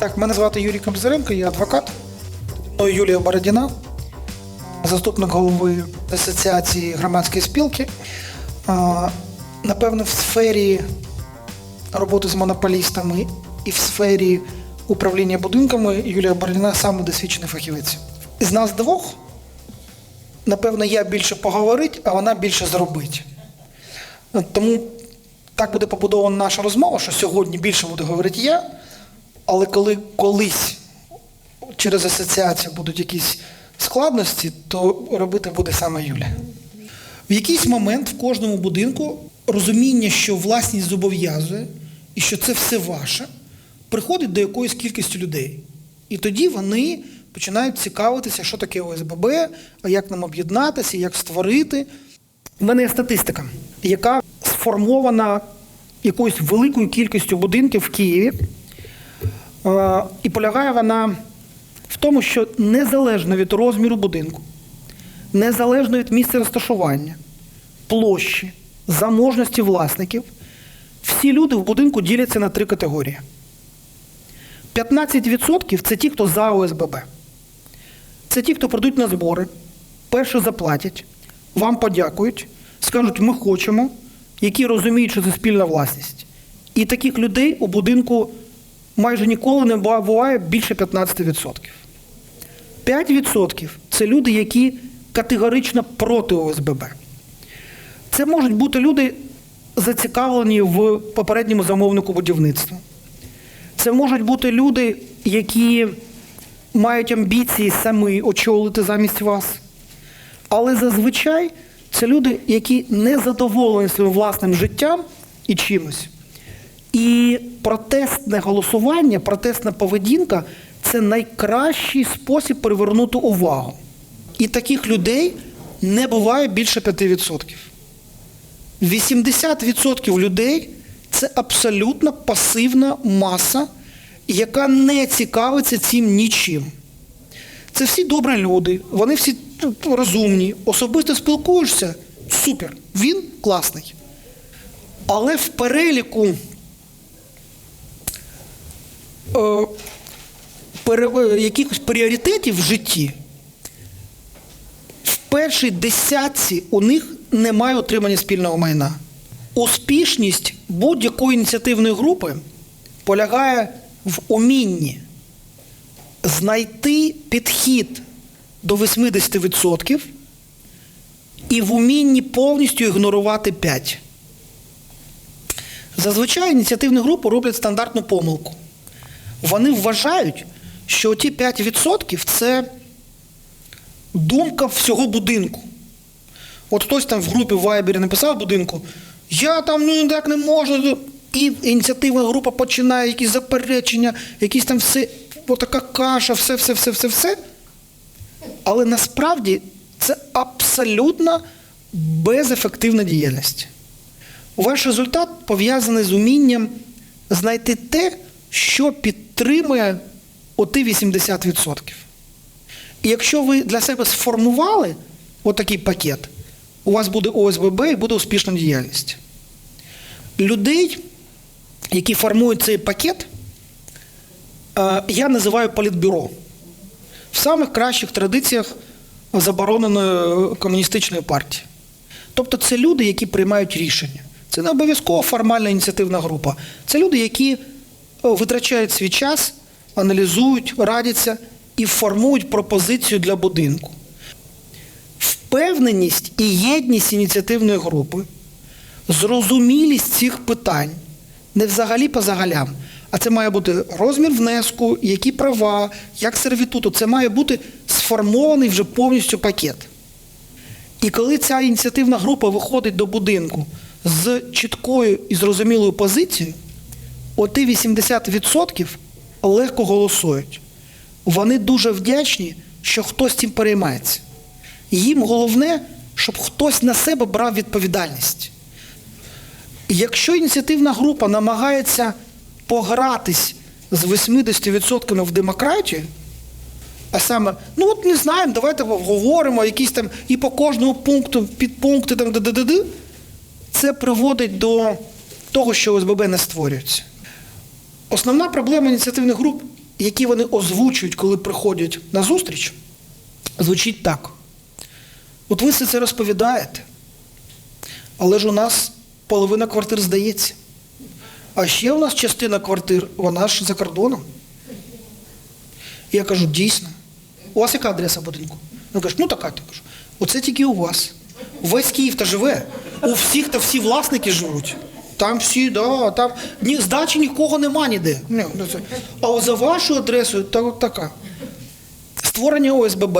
Так, мене звати Юрій Комзаренко, я адвокат. Юлія Бородіна, заступник голови Асоціації громадської спілки. Напевно, в сфері роботи з монополістами і в сфері управління будинками Юлія Бородіна саме досвідчений фахівець. З нас двох, напевно, я більше поговорить, а вона більше зробить. Тому так буде побудована наша розмова, що сьогодні більше буде говорити я, але коли колись через асоціацію будуть якісь складності, то робити буде саме Юля. В якийсь момент в кожному будинку розуміння, що власність зобов'язує і що це все ваше, приходить до якоїсь кількості людей. І тоді вони починають цікавитися, що таке ОСББ, а як нам об'єднатися, як створити. У мене є статистика, яка сформована якоюсь великою кількістю будинків в Києві. Е, І полягає вона в тому, що незалежно від розміру будинку, незалежно від місця розташування, площі, заможності власників, всі люди в будинку діляться на три категорії. 15% це ті, хто за ОСББ. Це ті, хто прийдуть на збори, перше заплатять, вам подякують, скажуть, ми хочемо, які розуміють, що це спільна власність. І таких людей у будинку майже ніколи не буває більше 15%. 5% це люди, які категорично проти ОСББ. Це можуть бути люди, зацікавлені в попередньому замовнику будівництва. Це можуть бути люди, які мають амбіції самі очолити замість вас. Але зазвичай це люди, які не задоволені своїм власним життям і чимось. І протестне голосування, протестна поведінка це найкращий спосіб привернути увагу. І таких людей не буває більше 5%. 80% людей це абсолютно пасивна маса, яка не цікавиться цим нічим. Це всі добрі люди, вони всі ну, розумні, особисто спілкуєшся супер, він класний. Але в переліку пере, якихось пріоритетів в житті, в першій десятці у них немає отримання спільного майна. Успішність будь-якої ініціативної групи полягає в умінні знайти підхід до 80% і в умінні повністю ігнорувати 5%. Зазвичай ініціативні групи роблять стандартну помилку. Вони вважають, що ті 5% це думка всього будинку. От хтось там в групі в Вайбері написав будинку, я там ну так не можу. І ініціативна група починає якісь заперечення, якісь там все, отака каша, все, все, все, все, все. Але насправді це абсолютно безефективна діяльність. Ваш результат пов'язаний з умінням знайти те, що підтримує оти 80%. І якщо ви для себе сформували отакий пакет, у вас буде ОСББ і буде успішна діяльність. Людей, які формують цей пакет, е, я називаю політбюро. В самих кращих традиціях забороненої комуністичної партії. Тобто це люди, які приймають рішення. Це не обов'язково формальна ініціативна група. Це люди, які витрачають свій час, аналізують, радяться і формують пропозицію для будинку. Впевненість і єдність ініціативної групи, зрозумілість цих питань не взагалі по загалям, а це має бути розмір внеску, які права, як сервітуту. Це має бути сформований вже повністю пакет. І коли ця ініціативна група виходить до будинку з чіткою і зрозумілою позицією, оти 80% легко голосують. Вони дуже вдячні, що хтось цим переймається. Їм головне, щоб хтось на себе брав відповідальність. Якщо ініціативна група намагається погратись з 80% в демократію, а саме, ну от не знаємо, давайте обговоримо якісь там і по кожному пункту, підпункти там д-д-д-д, це приводить до того, що ОСББ не створюється. Основна проблема ініціативних груп які вони озвучують, коли приходять на зустріч, звучить так. От ви все це розповідаєте, але ж у нас половина квартир здається. А ще у нас частина квартир, вона ж за кордоном. І я кажу, дійсно. У вас яка адреса будинку? Він каже, ну така, я кажу. Оце тільки у вас. Весь Київ та живе. У всіх та всі власники живуть. Там всі, да, там ні, здачі нікого нема ніде. Ні, ну. А за вашою адресою та, от така. Створення ОСББ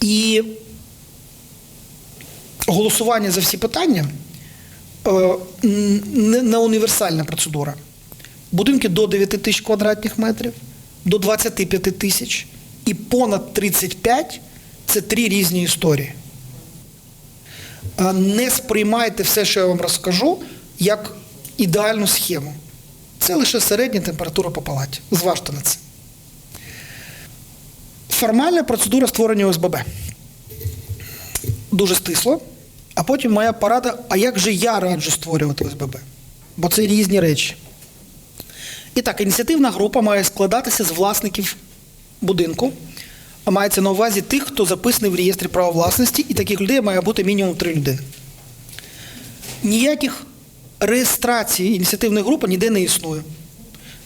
і голосування за всі питання е, не, не універсальна процедура. Будинки до 9 тисяч квадратних метрів, до 25 тисяч і понад 35 це три різні історії. Е, Не сприймайте все, що я вам розкажу, як ідеальну схему. Це лише середня температура по палаті. Зважте на це. Формальна процедура створення ОСББ. Дуже стисло. А потім моя порада, а як же я раджу створювати ОСББ? Бо це різні речі. І так, ініціативна група має складатися з власників будинку, а мається на увазі тих, хто записаний в реєстрі права власності, і таких людей має бути мінімум три людини. Ніяких реєстрацій ініціативної групи ніде не існує.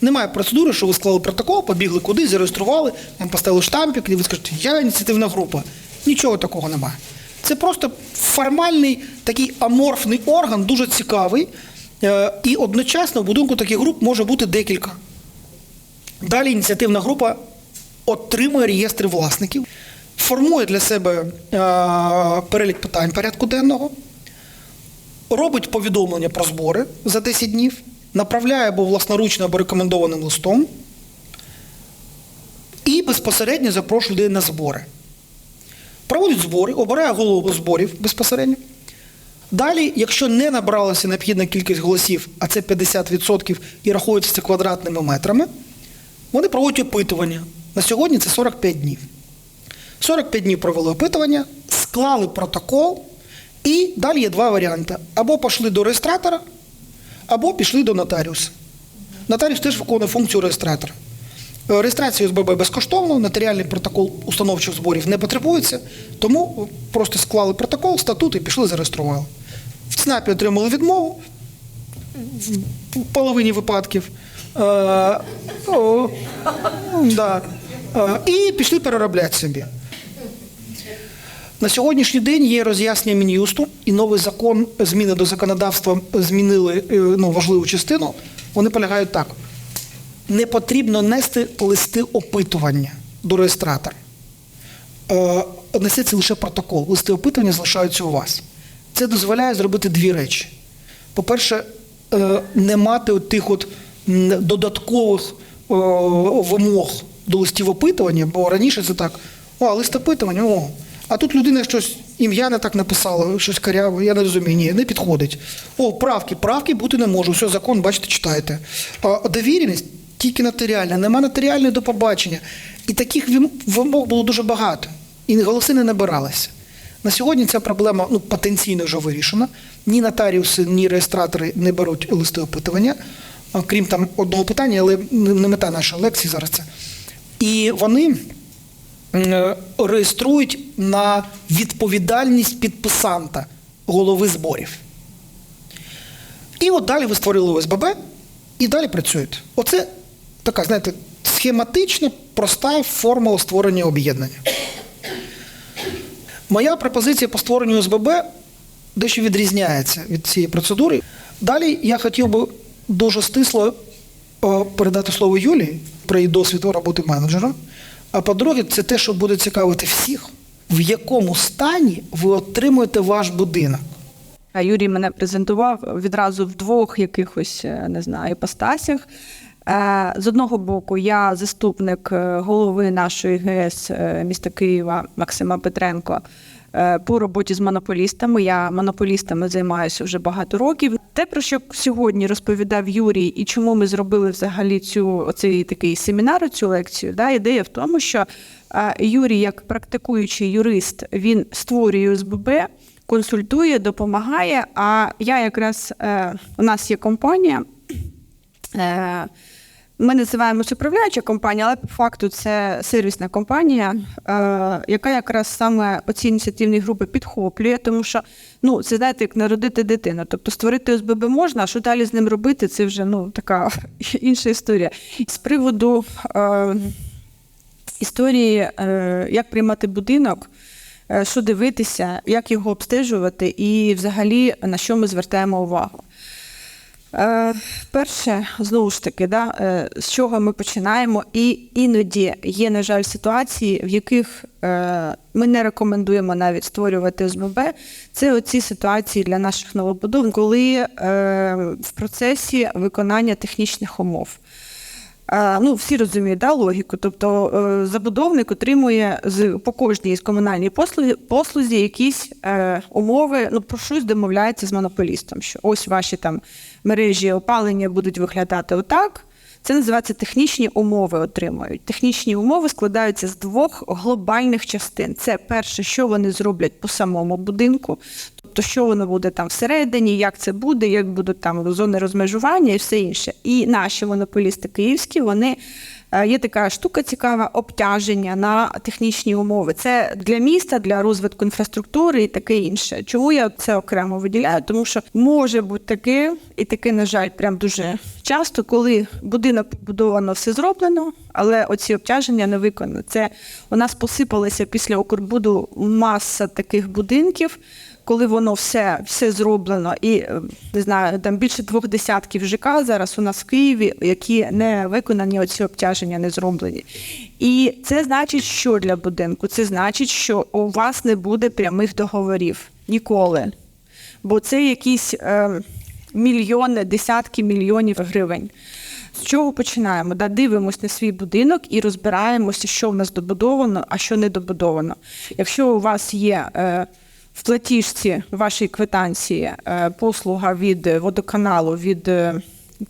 Немає процедури, що ви склали протокол, побігли кудись, зареєстрували, вам поставили штампик, і ви скажете, я ініціативна група. Нічого такого немає. Це просто формальний такий аморфний орган, дуже цікавий. Е, І одночасно в будинку таких груп може бути декілька. Далі ініціативна група отримує реєстри власників, формує для себе е, перелік питань порядку денного, робить повідомлення про збори за 10 днів, направляє або власноручно, або рекомендованим листом і безпосередньо запрошує людей на збори. Проводить збори, обирає голову зборів безпосередньо. Далі, якщо не набралася необхідна кількість голосів, а це 50% і рахується це квадратними метрами, вони проводять опитування. На сьогодні це 45 днів. 45 днів провели опитування, склали протокол, і далі є два варіанти: або пішли до реєстратора, або пішли до нотаріуса. Нотаріус теж виконує функцію реєстратора. Е, Реєстрація ОСББ безкоштовно, нотаріальний протокол установчих зборів не потребується, тому просто склали протокол, статут і пішли зареєстрували. В ЦНАПі отримали відмову в половині випадків. Е, о, да. Е, і пішли переробляти собі. На сьогоднішній день є роз'яснення Мін'юсту і новий закон, зміни до законодавства змінили е, ну, важливу частину. Вони полягають так: не потрібно нести листи опитування до реєстратора. Е, Несеться лише протокол. Листи опитування залишаються у вас. Це дозволяє зробити дві речі. По-перше, е, не мати тих от додаткових е, вимог до листів опитування, бо раніше це так: о, лист опитування, о. А тут людина щось ім'я не так написала, щось каряве, я не розумію, ні, не підходить. О, правки, правки бути не можу. Все, закон, бачите, читаєте. А довіреність тільки нотаріальна, нема нотаріальної до побачення. І таких вимог було дуже багато. І голоси не набиралися. На сьогодні ця проблема ну, потенційно вже вирішена. Ні нотаріуси, ні реєстратори не беруть листи опитування, крім там одного питання, але не мета нашої лекції зараз це. І вони реєструють на відповідальність підписанта голови зборів. І от далі ви створили ОСББ і далі працюєте. Оце така, знаєте, схематична, проста формула створення об'єднання. Моя пропозиція по створенню ОСББ дещо відрізняється від цієї процедури. Далі я хотів би дуже стисло е, передати слово Юлії про її досвід роботи менеджера. А по-друге, це те, що буде цікавити всіх, в якому стані ви отримуєте ваш будинок. А Юрій мене презентував відразу в двох якихось е, не знаю іпостасях. Е, З одного боку, я заступник е, голови нашої ГЕС е, міста Києва Максима Петренко по роботі з монополістами. Я монополістами займаюся вже багато років. Те, про що сьогодні розповідав Юрій, і чому ми зробили взагалі цю оцей такий семінар, цю лекцію, да, ідея в тому, що е, Юрій, як практикуючий юрист, він створює СББ, консультує, допомагає. А я якраз е, у нас є компанія. Ми називаємося управляюча компанія, але по факту це сервісна компанія, е, яка якраз саме оці ініціативні групи підхоплює, тому що ну це знаєте, як народити дитину. Тобто створити ОСББ можна, а що далі з ним робити, це вже ну така інша історія. З приводу е, історії, е, як приймати будинок. е, Що дивитися, як його обстежувати, і взагалі на що ми звертаємо увагу. Е, перше, знову ж таки, да, е, з чого ми починаємо, і іноді є, на жаль, ситуації, в яких е, ми не рекомендуємо навіть створювати СББ. Це оці ситуації для наших новобудов, коли е, в процесі виконання технічних умов. Ну, всі розуміють да, логіку. Тобто е, забудовник отримує з по кожній з комунальній послузі, послузі якісь е, умови, ну про щось домовляється з монополістом. Що ось ваші там мережі опалення будуть виглядати отак. Це називається технічні умови отримують. Технічні умови складаються з двох глобальних частин. Це перше, що вони зроблять по самому будинку, тобто що воно буде там всередині, як це буде, як будуть там зони розмежування і все інше. І наші монополісти київські вони. Е, Є така штука цікава обтяження на технічні умови. Це для міста, для розвитку інфраструктури і таке інше. Чому я це окремо виділяю? Тому що може бути таке, і таке, на жаль, прям дуже часто, коли будинок побудовано, все зроблено, але оці обтяження не виконані. Це у нас посипалося після Укрбуду маса таких будинків. Коли воно все, все зроблено, і е, не знаю, там більше двох десятків ЖК зараз у нас в Києві, які не виконані, оці обтяження не зроблені. І це значить, що для будинку? Це значить, що у вас не буде прямих договорів ніколи. Бо це якісь е, мільйони, десятки мільйонів гривень. З чого починаємо? Да, дивимось на свій будинок і розбираємося, що в нас добудовано, а що не добудовано. Якщо у вас є е, в платіжці вашій квитанції е, послуга від водоканалу, від е,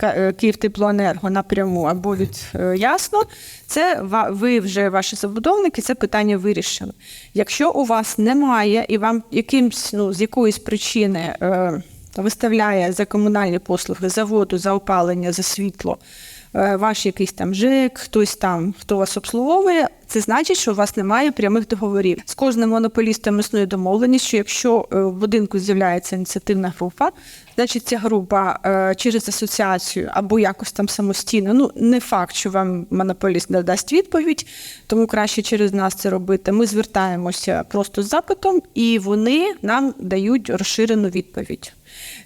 е, Київтеплоенерго напряму або від Ясно, це ви вже ваші забудовники, це питання вирішили. Якщо у вас немає і вам якимсь ну, з якоїсь причини виставляє за комунальні послуги, за воду, за опалення, за світло, ваш якийсь там ЖЕК, хтось там, хто вас обслуговує, це значить, що у вас немає прямих договорів. З кожним монополістом існує домовленість, що якщо е, в будинку з'являється ініціативна група, значить ця група е, через асоціацію або якось там самостійно. Ну не факт, що вам монополіст надасть відповідь, тому краще через нас це робити. Ми звертаємося просто з запитом, і вони нам дають розширену відповідь.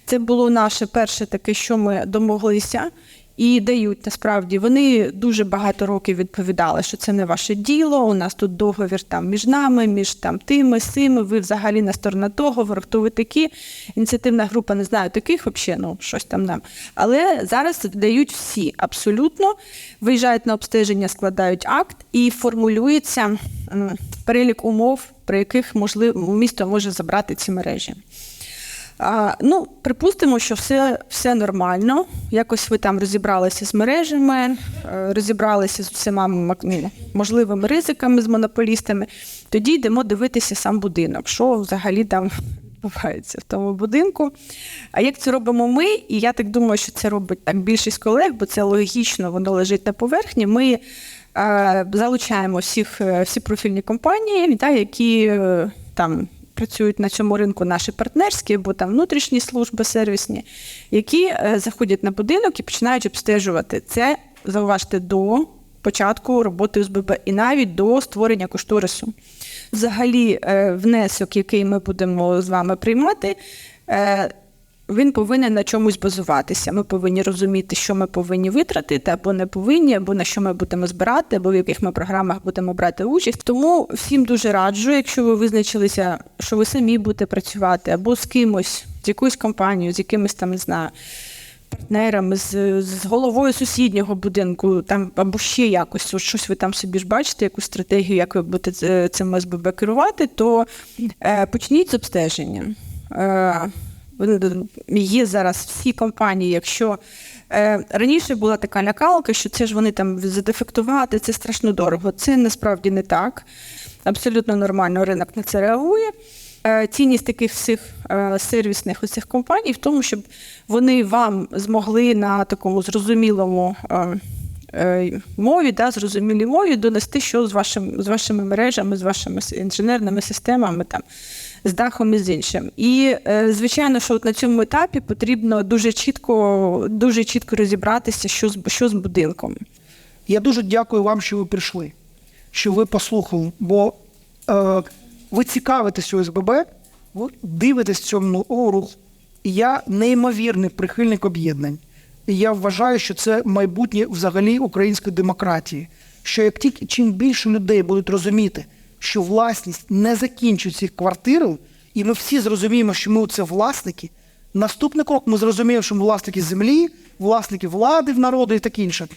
Це було наше перше таке, що ми домоглися. І дають насправді вони дуже багато років відповідали, що це не ваше діло. У нас тут договір там між нами, між там тими, сими. Ви взагалі на сторона договору, хто ви такі. Ініціативна група не знаю таких взагалі, ну щось там нам. Але зараз дають всі абсолютно. Виїжджають на обстеження, складають акт і формулюється перелік умов, при яких можливо місто може забрати ці мережі. А, ну, припустимо, що все, все нормально. Якось ви там розібралися з мережами, е, розібралися з усіма ну, можливими ризиками з монополістами. Тоді йдемо дивитися сам будинок, що взагалі там відбувається в тому будинку. А як це робимо ми? І я так думаю, що це робить так більшість колег, бо це логічно, воно лежить на поверхні. Ми е, залучаємо всіх, е, всі профільні компанії, та, які е, там працюють на цьому ринку наші партнерські або там внутрішні служби сервісні, які е, заходять на будинок і починають обстежувати це. Зауважте до початку роботи ОСББ і навіть до створення кошторису. Взагалі, е, внесок, який ми будемо з вами приймати. Е, він повинен на чомусь базуватися. Ми повинні розуміти, що ми повинні витратити, або не повинні, або на що ми будемо збирати, або в яких ми програмах будемо брати участь. Тому всім дуже раджу, якщо ви визначилися, що ви самі будете працювати, або з кимось, з якоюсь компанією, з якимось там не знаю. Партнерами з, з головою сусіднього будинку, там або ще якось, от щось ви там собі ж бачите, якусь стратегію, як ви будете цим СББ керувати, то е, почніть з обстеження. Е, Є зараз всі компанії, якщо е, раніше була така лякалка, що це ж вони там задефектувати, це страшно дорого. Це насправді не так. Абсолютно нормально ринок на це реагує. Е, Цінність таких всіх е, сервісних оцих компаній в тому, щоб вони вам змогли на такому зрозумілому е, е, мові, да, зрозумілій мові, донести, що з, вашим, з вашими мережами, з вашими інженерними системами, там, з дахом і з іншим. І, е, звичайно, що от на цьому етапі потрібно дуже чітко, дуже чітко розібратися, що з, що з будинком. Я дуже дякую вам, що ви прийшли, що ви послухали, бо е, ви цікавитесь ОСББ, ви дивитесь цьому рух. Я неймовірний прихильник об'єднань. І я вважаю, що це майбутнє взагалі української демократії. Що як тільки чим більше людей будуть розуміти, що власність не закінчується цих квартирою, і ми всі зрозуміємо, що ми це власники. Наступний крок ми зрозуміємо, що ми власники землі, власники влади в народу і таке інше.